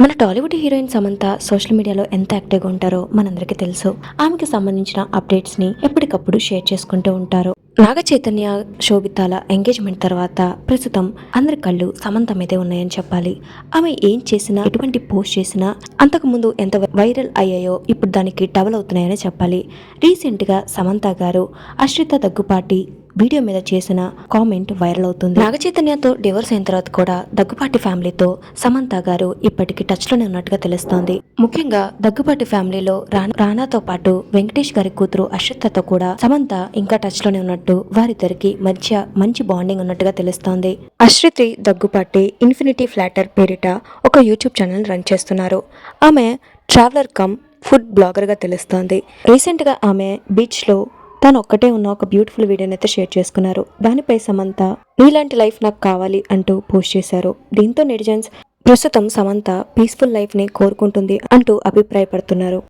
మన Tollywood heroine Samantha social మీడియాలో ఎంత యాక్టివ్గా ఉంటారో మనందరికీ తెలుసు. ఆమెకి సంబంధించిన అప్డేట్స్ని ఎప్పటికప్పుడు షేర్ చేసుకుంటూ ఉంటారు. నాగ చైతన్య శోభితాల ఎంగేజ్మెంట్ తర్వాత ప్రస్తుతం అందరి కళ్ళు సమంత మీదే ఉన్నాయని చెప్పాలి. ఆమె ఏం చేసినా ఎటువంటి పోస్ట్ చేసినా అంతకుముందు ఎంత వైరల్ అయ్యాయో ఇప్పుడు దానికి డబల్ అవుతున్నాయని చెప్పాలి. రీసెంట్గా సమంత గారు అశ్రిత దగ్గుపాటి వీడియో మీద చేసిన కామెంట్ వైరల్ అవుతుంది. నాగచైతన్యతో డివోర్స్ అయిన తర్వాత కూడా దగ్గుపాటి ఫ్యామిలీతో సమంత గారు ఇప్పటికీ టచ్లోనే ఉన్నట్టుగా తెలుస్తోంది. ముఖ్యంగా దగ్గుపాటి ఫ్యామిలీలో రానాతో పాటు వెంకటేష్ గారి కూతురు అశ్రితతో కూడా సమంత ఇంకా టచ్లోనే ఉన్నట్టు వారిద్దరికి మధ్య మంచి బాండింగ్ ఉన్నట్టుగా తెలుస్తోంది. అశ్రితి దగ్గుపాటి ఇన్ఫినిటీ ఫ్లాటర్ పేరిట ఒక యూట్యూబ్ ఛానల్ రన్ చేస్తున్నారు. ఆమె ట్రావెలర్ కమ్ ఫుడ్ బ్లాగర్గా తెలుస్తోంది. రీసెంట్గా ఆమె బీచ్లో తను ఒక్కటే ఉన్న ఒక బ్యూటిఫుల్ వీడియోని అయితే షేర్ చేసుకున్నారు. దానిపై సమంత నీలాంటి లైఫ్ నాకు కావాలి అంటూ పోస్ట్ చేశారు. దీంతో నెటిజన్స్ ప్రస్తుతం సమంత పీస్ఫుల్ లైఫ్ని కోరుకుంటుంది అంటూ అభిప్రాయపడుతున్నారు.